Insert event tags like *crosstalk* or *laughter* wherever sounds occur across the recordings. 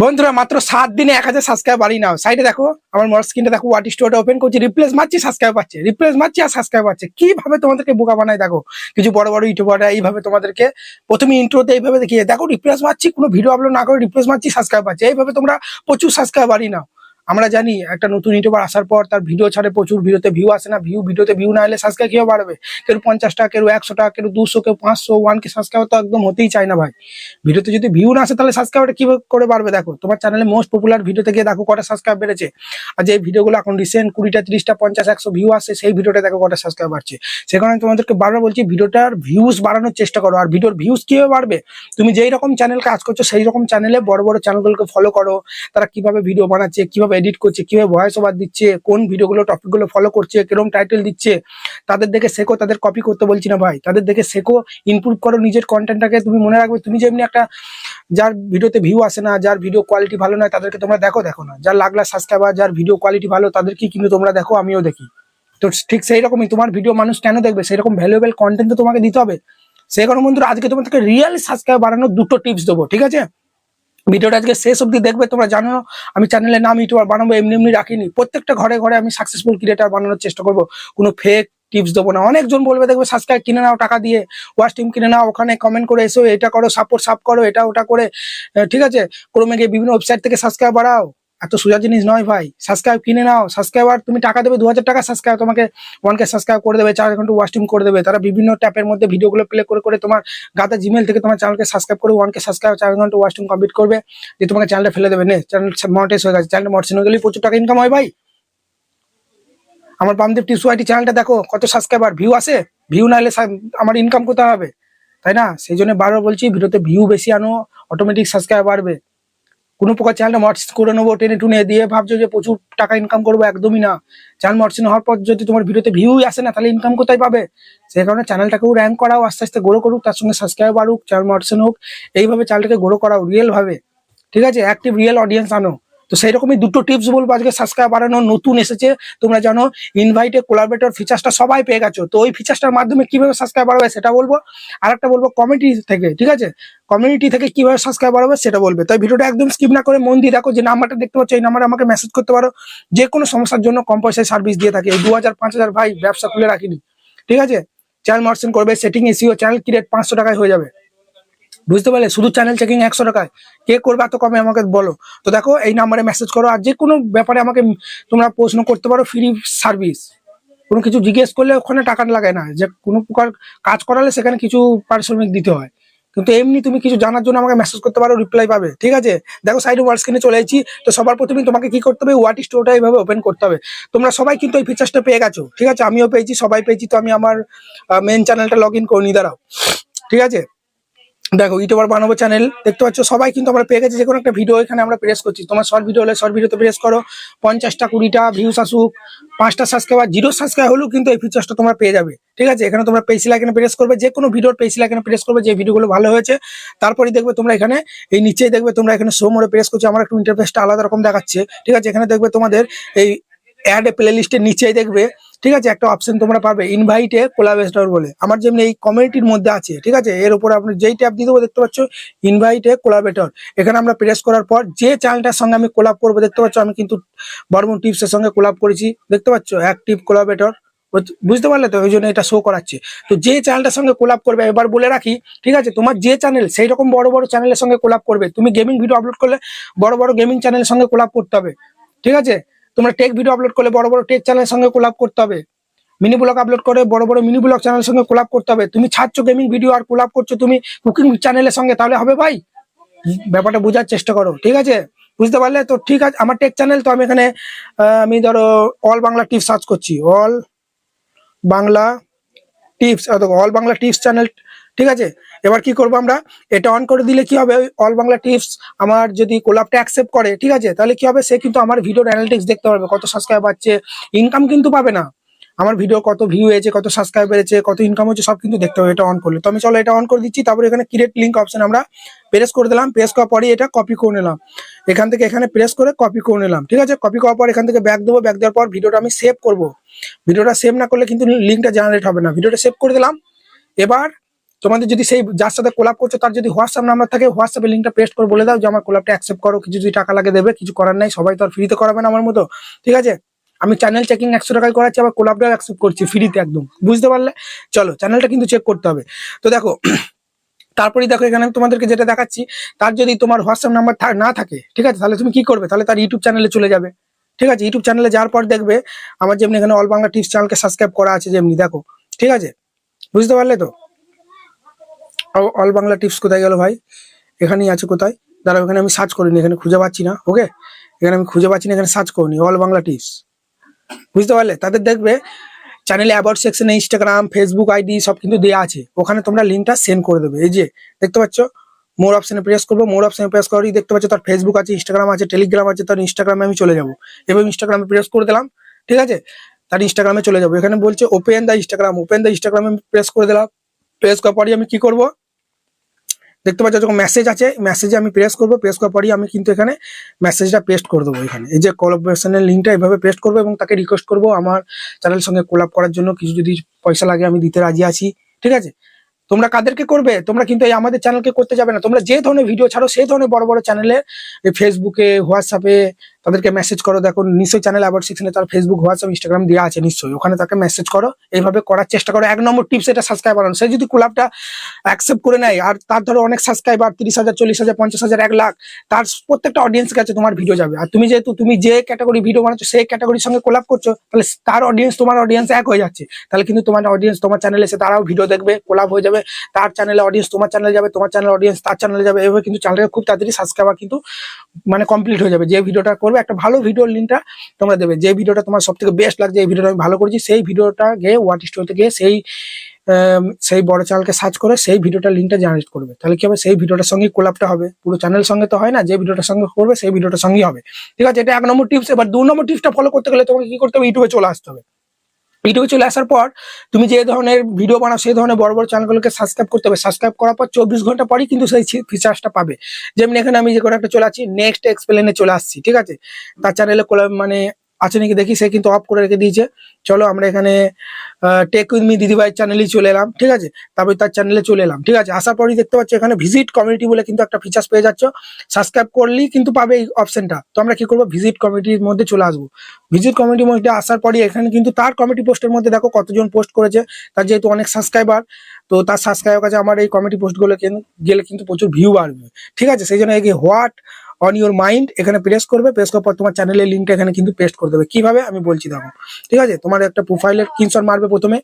বন্ধুরা, মাত্র সাত দিনে এক হাজার সাবস্ক্রাইব বাড়ি নাও। সাইডে দেখো, আমার মোটর স্ক্রিনটা দেখো ওয়াট স্টোরটা ওপেন করছি রিপ্লেস মারছি সাবস্ক্রাইব পাচ্ছে। রিপ্লেস মারছি আর সাবস্ক্রাইব পাচ্ছে। কীভাবে তোমাদেরকে বোকা বানায় দেখো? কিছু বড় বড় ইউটিউবাররা এইভাবে তোমাদেরকে প্রথমে ইন্ট্রোতে এইভাবে দেখিয়ে, দেখো রিপ্লেস মারছি, কোনো ভিডিও আপলোড না করে রিপ্লেস মারছি সাবস্ক্রাইব পাচ্ছে। এইভাবে তোমরা প্রচুর সাবস্ক্রাইব বাড়ি নাও। আমরা জানি একটা নতুন ইউটিউবার আসার পর তার ভিডিও ছাড়ে প্রচুর, ভিডিওতে ভিউ আসে না। ভিউ ভিডিওতে ভিউ না এলে সাবস্ক্রাইব কীভাবে বাড়বে? কেউ পঞ্চাশ টাকা, কেউ একশো টাকা, কেউ দুশো, কেউ পাঁচশো ওয়ান কে সাবস্ক্রাইব তো একদম হতেই চায় না ভাই। ভিডিওতে যদি ভিউ না আসে তাহলে সাবস্ক্রাইবটা কি করে বাড়বে দেখো? তোমার চ্যানেলে মোস্ট পপুলার ভিডিওতে গিয়ে দেখো কটা সাবস্ক্রাইব বেড়েছে। আর যে ভিডিওগুলো এখন রিসেন্ট কুড়িটা, তিরিশটা, পঞ্চাশ, একশো ভিউ আসে, সেই ভিডিওটা দেখো কটা সাবস্ক্রাইব বাড়ছে। সে কারণে তোমাদেরকে বারবার বলছি ভিডিওটার ভিউজ বাড়ানোর চেষ্টা করো। আর ভিডিওর ভিউজ কীভাবে বাড়বে? তুমি যেই রকম চ্যানেল কাজ করছ, সেই রকম চ্যানেলে বড় বড় চ্যানেলগুলোকে ফলো করো। তারা কীভাবে ভিডিও বানাচ্ছে, কীভাবে এডিট করছে, কীভাবে ভয়েস ওভার দিচ্ছে, কোন ভিডিওগুলো টপিকগুলো ফলো করছে কীরকম টাইটেল দিচ্ছে, তাদের দেখে শেখো, তাদের কপি করতে বলছি না ভাই। তাদের দেখে শেখো ইমপ্রুভ করো নিজের কন্টেন্টটাকে তুমি মনে রাখবে, তুমি যেমনি একটা, যার ভিডিওতে ভিউ আসে না, যার ভিডিও কোয়ালিটি ভালো নয়, তাদেরকে তোমরা দেখো দেখো না। যার লাখ সাবস্ক্রাইবার যার ভিডিও কোয়ালিটি ভালো তাদেরকে কিন্তু তোমরা দেখো, আমিও দেখি। তো ঠিক সেই রকমই তোমার ভিডিও মানুষ কেন দেখবে? সেই রকম ভ্যালুয়েবল কন্টেন্ট তো তোমাকে দিতে হবে। সেই কারণে বন্ধুরা, আজকে তোমাদেরকে রিয়েল সাবস্ক্রাইব বাড়ানোর দুটো টিপস দেবো, ঠিক আছে? ভিডিওটা আজকে শেষ অব্দি দেখবে, তোমরা জানো আমি চ্যানেলের নাম ইউটিউবার বানাবো, এমনি এমনি রাখিনি। প্রত্যেকটা ঘরে ঘরে আমি সাকসেসফুল ক্রিয়েটার বানানোর চেষ্টা করব। কোনো ফেক টিপস দেবো না। অনেকজন বলবে, দেখবে সাবস্ক্রাইব কিনে নাও টাকা দিয়ে ওয়াশ টিম কিনে নাও, ওখানে কমেন্ট করে এসো, এটা করো সাপোর্ট সাপ করো, এটা ওটা করে। ঠিক আছে? ক্রমে গিয়ে বিভিন্ন ওয়েবসাইট থেকে সাবস্ক্রাইব বাড়াও। এত সোজা জিনিস নয় ভাই। সাবস্ক্রাইব কিনে নাও। সাবস্ক্রাইবার তুমি টাকা দেবে দু হাজার টাকা সাবস্ক্রাইব তোমাকে ওয়ানকে সাবস্ক্রাইব করে দেবে, চার ঘণ্টা ওয়াচ টিম করে দেবে। তারা বিভিন্ন ট্যাপের মধ্যে ভিডিওগুলো প্লে করে করে তোমার গাদা জিমেল থেকে তোমার চ্যানেলকে সাবস্ক্রাইব করে ওয়ানকে সাবস্ক্রাইব চার ঘণ্টা ওয়াচ টিম কমপ্লিট করবে। দিয়ে তোমাকে চ্যানেলটা ফেলে দেবে। নে চ্যানেল মনিটাইজ হয়ে গেছে। চ্যানেল মনিটাইজ হয়ে গেলে প্রচুর টাকা ইনকাম হয় ভাই। আমার বামদেব টিপস আইটি চ্যানেলটা দেখো, কত সাবস্ক্রাইবার ভিউ আসে ভিউ না সা- আমার ইনকাম কোথায় হবে? তাই না? সেই জন্য বারবার বলছি, ভিডিওতে ভিউ বেশি আনো অটোমেটিক সাবস্ক্রাইব বাড়বে। কোনো প্রকার চ্যানেলটা মর্স করে নেব, টেনে টুনে দিয়ে ভাবছ যে প্রচুর টাকা ইনকাম করব, একদমই না। চ্যানেল মর্সিন হওয়ার পর যদি তোমার ভিডিওতে ভিউই আসে না, তাহলে ইনকাম কোথায় পাবে? সেই কারণে চ্যানেলটাকেও র্যাঙ্ক করাও, আস্তে আস্তে গ্রো করুক, তার সঙ্গে সাবস্ক্রাইব বাড়ুক চ্যানেল মর্সিন হোক, এইভাবে চ্যানেলটাকে গ্রো করাও রিয়েল ভাবে। ঠিক আছে? অ্যাক্টিভ রিয়েল অডিয়েন্স আনো। তো সেই রকমই দুটো টিপস বলব আজকে সাবস্ক্রাইব বাড়ানো, নতুন এসেছে, তোমরা জানো ইনভাইটে কোলাবরেটর ফিচার্সটা সবাই পেয়ে গেছো। তো ওই ফিচার্সটার মাধ্যমে কীভাবে সাবস্ক্রাইব বাড়াবে সেটা বলব। আর একটা বলব কমিটি থেকে, ঠিক আছে? কমিউনিটি থেকে কীভাবে সাবস্ক্রাইব বাড়াবে সেটা বলবে। তাই ভিডিওটা একদম স্কিপ না করে মন দিয়ে দেখো, যে নাম্বারটা দেখতে পাচ্ছ, এই নাম্বারে আমাকে মেসেজ করতে পারো। যে কোনো সমস্যার জন্য কম পয়সায় সার্ভিস দিয়ে থাকে। এই দু হাজার, পাঁচ হাজার ভাই, ব্যবসা খুলে রাখিনি। ঠিক আছে? চ্যানেল মার্সেন করবে সেটিং এসিও চ্যানেল ক্রিয়েট পাঁচশো টাকায় হয়ে যাবে। বুঝতে পারলে? শুধু চ্যানেল চেকিং একশো টাকায়। কে করবে এত কমে আমাকে বলো। তো দেখো, এই নাম্বারে মেসেজ করো আর যে কোনো ব্যাপারে আমাকে তোমরা প্রশ্ন করতে পারো ফ্রি সার্ভিস কোনো কিছু জিজ্ঞেস করলে ওখানে টাকা লাগে না। যে কোনো প্রকার কাজ করালে সেখানে কিছু পারিশ্রমিক দিতে হয়। কিন্তু এমনি তুমি কিছু জানার জন্য আমাকে মেসেজ করতে পারো রিপ্লাই পাবে। ঠিক আছে? দেখো সাইডে ওয়ার্ড স্ক্রিনে চলে এসেছি। তো সবার প্রথমে তোমাকে কি করতে হবে? ওয়াট স্টোরটা এইভাবে ওপেন করতে হবে। তোমরা সবাই কিন্তু এই ফিচার্সটা পেয়ে গেছো। ঠিক আছে? আমিও পেয়েছি, সবাই পেয়েছি। তো আমি আমার মেন চ্যানেলটা লগ ইন করে নি দাঁড়াও। ঠিক আছে? দেখো ইউটিউবার বানাবো চ্যানেল দেখতে পাচ্ছ, সবাই কিন্তু আমরা পেয়ে গেছি যে কোনো একটা ভিডিও এখানে আমরা প্রেস করছি। তোমার শর্ট ভিডিও হলে শর্ট ভিডিওতে প্রেস করো, পঞ্চাশটা, কুড়িটা ভিউস আসুক, পাঁচটা সাবস্ক্রাইবার জিরো সাবস্ক্রাইব হলেও কিন্তু এই ফিচার্সটা তোমরা পেয়ে যাবে, ঠিক আছে? এখানে তোমরা পেন্সিল এখানে প্রেস করবে যে কোনো ভিডিওর পেন্সিল এখানে প্রেস করবে, যে ভিডিওগুলো ভালো হয়েছে। তারপরে দেখবে তোমরা এখানে, এই নিচেই দেখবে তোমরা এখানে শো মোড়ে প্রেস করছ, আমার একটু ইন্টারফেসটা আলাদা রকম দেখাচ্ছে, ঠিক আছে? এখানে দেখবে তোমাদের এই অ্যাড প্লে লিস্টের নিচেই দেখবে, ঠিক আছে? একটা অপশন তোমরা পাবে ইনভাইটে কোলাবেস্টর বলে। আমার যেমনি এই কমিউনিটির মধ্যে আছে, ঠিক আছে? এর উপর আপনি যেই ট্যাব দিয়ে দেবো, দেখতে পাচ্ছ ইনভাইটে কোলাবেটর এখানে আমরা প্রেস করার পর যে চ্যানেলটার সঙ্গে আমি কোলাপ করব, দেখতে পাচ্ছ, আমি কিন্তু বর্মন টিপসের সঙ্গে কোলাপ করেছি, দেখতে পাচ্ছ? অ্যাক্টিভ কোলাবেটর বুঝতে পারলে তো, ওই জন্য এটা শো করাচ্ছে। তো যে চ্যানেলটার সঙ্গে কোলাপ করবে, এবার বলে রাখি, ঠিক আছে? তোমার যে চ্যানেল সেই রকম বড় বড় চ্যানেলের সঙ্গে কোলাপ করবে। তুমি গেমিং ভিডিও আপলোড করলে, বড় বড় গেমিং চ্যানেলের সঙ্গে কোলাপ করতে হবে, ঠিক আছে? তোমরা টেক ভিডিও আপলোড করলে বড় বড় টেক চ্যানেলের সঙ্গে কোলাপ করতে হবে। মিনি ব্লগ আপলোড করে বড় বড় মিনি ব্লগ চ্যানেলের সঙ্গে কোলাপ করতে হবে। তুমি ছাড়ছো গেমিং ভিডিও আর কোলাপ করছ তুমি কুকিং চ্যানেলের সঙ্গে, তাহলে হবে ভাই। ব্যাপারটা বোঝার চেষ্টা করো, ঠিক আছে? বুঝতে পারলে? তো ঠিক আছে, আমার টেক চ্যানেল তো আমি এখানে আমি ধরো অল বাংলা টিপস সার্চ করছি। All Bangla tips all Bangla tips channel ঠিক আছে? এবার কি করব আমরা? এটা অন করে দিলে কি হবে? অল বাংলা টিপস আমার যদি কোলাপটা অ্যাকসেপ্ট করে, ঠিক আছে? তাহলে কি হবে? সে কিন্তু আমার ভিডিওর অ্যানালিটিক্স দেখতে পারবে, কত সাবস্ক্রাইব আছে ইনকাম কিন্তু পাবে না। আমার ভিডিও কত ভিউ হয়েছে, কত সাবস্ক্রাইব বেড়েছে কত ইনকাম হচ্ছে, সব কিন্তু দেখতে হবে, এটা অন করলে। তো আমি চলো এটা অন করে দিচ্ছি, তারপরে এখানে ক্রিয়েট লিঙ্ক অপশন আমরা প্রেস করে দিলাম। প্রেস করার পরে এটা কপি করে নিলাম। এখান থেকে এখানে প্রেস করে কপি করে নিলাম, ঠিক আছে? কপি করার পর এখান থেকে ব্যাক দেবো ব্যাক দেওয়ার পর ভিডিওটা আমি সেভ করব। ভিডিওটা সেভ না করলে কিন্তু লিঙ্কটা জেনারেট হবে না। ভিডিওটা সেভ করে দিলাম। এবার তোমাদের যদি সেই যার সাথে কোলাপ করছ, তার যদি হোয়াটসঅ্যাপ নাম্বার থাকে হোয়াটসঅ্যাপে লিঙ্কটা পেস্ট করে বলে দাও যে আমার কোলাপটা অ্যাকসেপ্ট করো, কিছু যদি টাকা লাগে দেবে, কিছু করার নাই, সবাই তো আর ফ্রিতে করাবে না আমার মতো। ঠিক আছে? আমি চ্যানেল চেকিং একশো টাকায় করাচ্ছি, আবার কোলাপটাও অ্যাকসেপ্ট করছি ফ্রিতে একদম। বুঝতে পারলে? চলো চ্যানেলটা কিন্তু চেক করতে হবে। তো দেখো, *clears throat* তারপরেই দেখো, এখানে আমি তোমাদেরকে যেটা দেখাচ্ছি, তার যদি তোমার হোয়াটসঅ্যাপ নাম্বার না থাকে, ঠিক আছে? তাহলে তুমি কি করবে? তাহলে তার ইউটিউব চ্যানেলে চলে যাবে। ঠিক আছে? ইউটিউব চ্যানেলে যাওয়ার পর দেখবে, আমার যেমনি এখানে অল বাংলা টিপস চ্যানেলকে সাবস্ক্রাইব করা আছে, যেমনি, দেখো। ঠিক আছে? বুঝতে পারলে তো? অল বাংলা টিপস কোথায় গেল ভাই? এখানেই আছে কোথায়? দাঁড়াও, এখানে আমি সার্চ করিনি, এখানে খুঁজে পাচ্ছি না ওকে এখানে আমি খুঁজে পাচ্ছি না, এখানে সার্চ করিনি অল বাংলা টিপস বুঝতে পারলে? তাদের দেখবে চ্যানেলে অ্যাবাউট সেকশনে ইনস্টাগ্রাম ফেসবুক আইডি সব কিন্তু দেওয়া আছে। ওখানে তোমরা লিঙ্কটা সেন্ড করে দেবে, এই যে, দেখতে পাচ্ছ? মোর অপশানে প্রেস করব মোর অপশানে প্রেস করেই দেখতে পাচ্ছ তার ফেসবুক আছে ইনস্টাগ্রাম আছে টেলিগ্রাম আছে, তার ইনস্টাগ্রামে আমি চলে যাব। এবং ইনস্টাগ্রামে প্রেস করে দিলাম, ঠিক আছে? তার ইনস্টাগ্রামে চলে যাব। এখানে বলছে open the Instagram open the ইনস্টাগ্রামে প্রেস করে দিলাম। প্রেস করার পরই আমি কি করব? দেখতে পাচ্ছ যখন মেসেজ আছে মেসেজে আমি প্রেস করব প্রেস করার পরই আমি কিন্তু এখানে মেসেজটা পেস্ট করে দেবো এখানে। এই যে কোলাবোরেশনের লিঙ্কটা এভাবে পেস্ট করব এবং তাকে রিকোয়েস্ট করব আমার চ্যানেলের সঙ্গে কোলাপ করার জন্য। কিছু যদি পয়সা লাগে আমি দিতে রাজি আছি, ঠিক আছে? তোমরা কাদেরকে করবে? তোমরা কিন্তু এই আমাদের চ্যানেলকে করতে যাবে না। তোমরা যে ধরনের ভিডিও ছাড়ো সেই ধরনের বড় বড় চ্যানেলে ফেসবুকে হোয়াটসঅ্যাপে তাদেরকে মেসেজ করো, দেখো, নিশ্চয়ই চ্যানেল অ্যাবাউট সেকশনে তার ফেসবুক হোয়াটসঅ্যাপ ইনস্টাগ্রাম দেওয়া আছে, নিশ্চয়ই। ওখানে তাকে মেসেজ করো, এইভাবে করার চেষ্টা করো। এক নম্বর টিপস এটা সাবস্ক্রাইব বানানো সে যদি কোলাপটা অ্যাকসেপ্ট করে নেয়, আর তার ধরো অনেক সাবস্ক্রাইবার তিরিশ হাজার, চল্লিশ হাজার, পঞ্চাশ হাজার, এক লাখ, তার প্রত্যেকটা অডিয়েন্স কাছে তোমার ভিডিও যাবে। আর তুমি যেহেতু, তুমি যে ক্যাটাগরি ভিডিও বানাচ্ছো, সেই ক্যাটাগরির সঙ্গে কোলাপ করছ, তাহলে তার অডিয়েন্স তোমার অডিয়েন্স এক হয়ে যাচ্ছে। তাহলে কিন্তু তোমার অডিয়েন্স তোমার চ্যানেলে এসে তারাও ভিডিও দেখবে কোলাপ হয়ে যাবে। তার চ্যানেলে অডিয়েন্স তোমার চ্যানেলে যাবে, তোমার চ্যানেল অডিয়েন্স তার চ্যানেলে যাবে। এভাবে কিন্তু চ্যানেলটা খুব তাড়াতাড়ি সাবস্ক্রাইবার কিন্তু মানে কমপ্লিট হয়ে যাবে। যে ভিডিওটা করবে। একটা ভালো ভিডিওর লিঙ্কটা তোমরা দেবে। যে ভিডিওটা তোমার সব থেকে বেস্ট লাগছে, এই ভিডিওটা আমি ভালো করেছি, সেই ভিডিওটা গিয়ে ওয়াট স্টোরিতে গিয়ে সেই সেই বড় চ্যানেলকে সার্চ করে সেই ভিডিওটার লিঙ্কটা জেনারেট করবে। তাহলে কি হবে? সেই ভিডিওটার সঙ্গে কোলাপটা হবে। পুরো চ্যানেল সঙ্গে তো হয় না, যে ভিডিওটার সঙ্গে করবে, সেই ভিডিওটার সঙ্গে হবে। ঠিক আছে? এটা এক নম্বর টিপস এবার দু নম্বর টিপসটা ফলো করতে গেলে তোমাকে কি করতে হবে? ইউটিউবে চলে আসতে হবে। ইউটিউবে চলে আসার পর তুমি যে ধরনের ভিডিও বানাও, সেই ধরনের বড় বড় চ্যানেলগুলোকে সাবস্ক্রাইব করতে হবে। সাবস্ক্রাইব করার পর চব্বিশ ঘণ্টা পরই কিন্তু সেই ফিচার্সটা পাবে। যেমন এখানে আমি যে কোনো একটা চলে আসছি নেক্সট এক্সপ্লেনে চলে আসছি, ঠিক আছে? তার চ্যানেলে মানে আছে নাকি দেখি, সে কিন্তু অফ করে রেখে দিয়েছে। চলো আমরা এখানে টেক উইথ মি দিদিভাই চ্যানেলেই চলে এলাম, ঠিক আছে? তারপরে তার চ্যানেলে চলে এলাম, ঠিক আছে? আসার পরই দেখতে পাচ্ছ, এখানে ভিজিট কমিউনিটি বলে কিন্তু একটা ফিচার্স পেয়ে যাচ্ছ। সাবস্ক্রাইব করলেই কিন্তু পাবে এই অপশনটা তো আমরা কি করব? ভিজিট কমিটির মধ্যে চলে আসব। ভিজিট কমিটির মধ্যে আসার পরই এখানে কিন্তু তার কমিটি পোস্টের মধ্যে দেখো কতজন পোস্ট করেছে। তার যেহেতু অনেক সাবস্ক্রাইবার তো তার সাবস্ক্রাইবার কাছে আমার এই কমিটি পোস্টগুলো গেলে কিন্তু প্রচুর ভিউ বাড়বে। ঠিক আছে? সেই জন্য এই হোয়াট অন ইউর মাইন্ড এখানে প্রেস করবে প্রেস করার পর তোমার চ্যানেলের লিঙ্কটা এখানে কিন্তু পেস্ট করে দেবে। কীভাবে? আমি বলছি দেখো। ঠিক আছে? তোমার একটা প্রোফাইলের স্ক্রিনশট মারবে প্রথমে।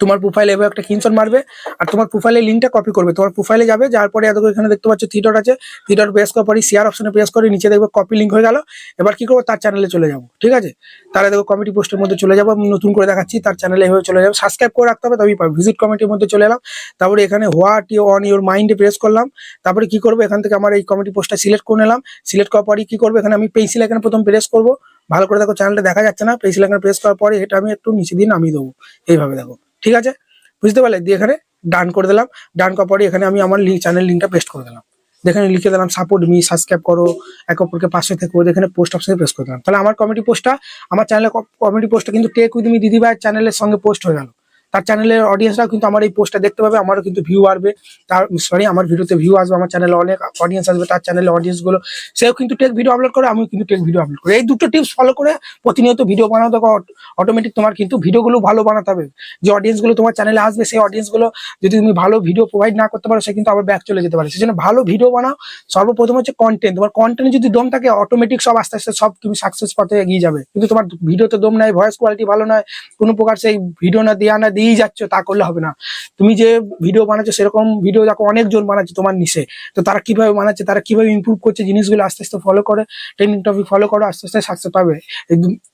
তোমার প্রোফাইলে এভাবে একটা স্ক্রিনশট মারবে আর তোমার প্রোফাইলের লিঙ্কটা কপি করবে। তোমার প্রোফাইলে যাবে যার পরে এত এখানে দেখতে পাচ্ছ থিয়েটার আছে। থিয়েটার প্রেস করার পরে শেয়ার অপশনে প্রেস করে নিচে দেখবে কপি লিঙ্ক হয়ে গেল। এবার কি করব? তার চ্যানেলে চলে যাব, ঠিক আছে? তাহলে দেখো কমিটি পোস্টের মধ্যে চলে যাব, আমি নতুন করে দেখাচ্ছি, তার চ্যানেলে এভাবে চলে যাব। সাবস্ক্রাইব করে রাখতে হবে, তবেই ভিজিট কমিটির মধ্যে চলে এলাম। তারপরে এখানে হোয়াট ইউ অন ইউর মাইন্ডে প্রেস করলাম। তারপরে কি করব? এখান থেকে আমার এই কমিটি পোস্টটা সিলেক্ট করে নিলাম। সিলেক্ট করার পরে কি করব? এখানে আমি পেন্সিল এখানে প্রথম প্রেস করব। ভালো করে দেখো চ্যানেলটা দেখা যাচ্ছে না পেন্সিল এখানে প্রেস করার পরে এটা আমি একটু নিচে দিয়ে নামিয়ে দেবো। এইভাবে দেখো, ঠিক আছে? বুঝতে পারলে? দিয়ে এখানে ডান করে দিলাম। ডান করার পরে এখানে আমি আমার চ্যানেল লিঙ্কটা পেস্ট করে দিলাম। যেখানে লিখে দিলাম সাপোর্ট মি সাবস্ক্রাইব করো, এক অপরকে পাশে থেকে এখানে পোস্ট অপশনে প্রেস করে দিলাম। তাহলে আমার কমেডি পোস্টটা আমার চ্যানেলে কমেডি পোস্টটা কিন্তু টেক উইথ মি দিদিভাইয়ের চ্যানেলের সঙ্গে পোস্ট হয়ে গেল। তার চ্যানেলের অডিয়েন্সরাও কিন্তু আমার এই পোস্টটা দেখতে পাবে, আমারও কিন্তু ভিউ আসবে তার সরি আমার ভিডিওতে ভিউ আসবে, আমার চ্যানেলে অনেক অডিয়েন্স আসবে, তার চ্যানেলে অডিয়েন্সগুলো, সেও কিন্তু টেক ভিডিও আপলোড করে, আমিও কিন্তু টেক ভিডিও আপলোড করি। এই দুটো টিপস ফলো করে প্রতিনিয়ত ভিডিও বানাও, দেখো অটোমেটিক তোমার কিন্তু ভিডিওগুলো ভালো বানাতে হবে। যে অডিয়েন্সগুলো তোমার চ্যানেলে আসবে, সেই অডিয়েন্সগুলো যদি তুমি ভালো ভিডিও প্রোভাইড না করতে পারো, সে কিন্তু আবার ব্যাক চলে যেতে পারে। সেজন্য ভালো ভিডিও বানাও, সর্বপ্রথম হচ্ছে কন্টেন্ট তোমার কন্টেন্ট যদি দম থাকে অটোমেটিক সব আস্তে আস্তে সব তুমি সাকসেস পথে এগিয়ে যাবে। কিন্তু তোমার ভিডিওতে দম নাই ভয়েস কোয়ালিটি ভালো নয়, কোনো প্রকার সেই ভিডিও না দেওয়া না দিয়েই যাচ্ছ, তা করলে হবে না। তুমি যে ভিডিও বানাচ্ছো, সেরকম ভিডিও দেখো, অনেকজন বানাচ্ছে তোমার নিচে। তো তারা কীভাবে বানাচ্ছে, তারা কীভাবে ইমপ্রুভ করছে জিনিসগুলো আস্তে আস্তে ফলো করে ট্রেনিং টপিক ফলো করো, আস্তে আস্তে সাকসেস পাবে।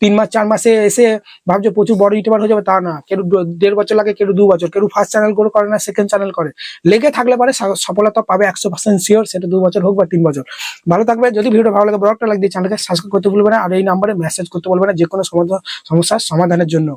তিন মাস, চার মাসে এসে ভাবছ প্রচুর বড় ইউটিউবার হয়ে যাবে, তা না। কেউ দেড় বছর লাগে, কেউ দু বছর। কেউ ফার্স্ট চ্যানেল করে করে না সেকেন্ড চ্যানেল করে। লেগে থাকলে পারে সফলতা পাবে একশো পার্সেন্ট শিওর সেটা দু বছর হোক বা তিন বছর। ভালো থাকবে, যদি ভিডিও ভালো লাগে ব্লগটা দিয়ে চ্যানেলকে সাবস্ক্রাইব করতে বলবে না, আর এই নাম্বারে মেসেজ করতে বলবে না যে কোনো সমস্যার সমাধানের জন্য।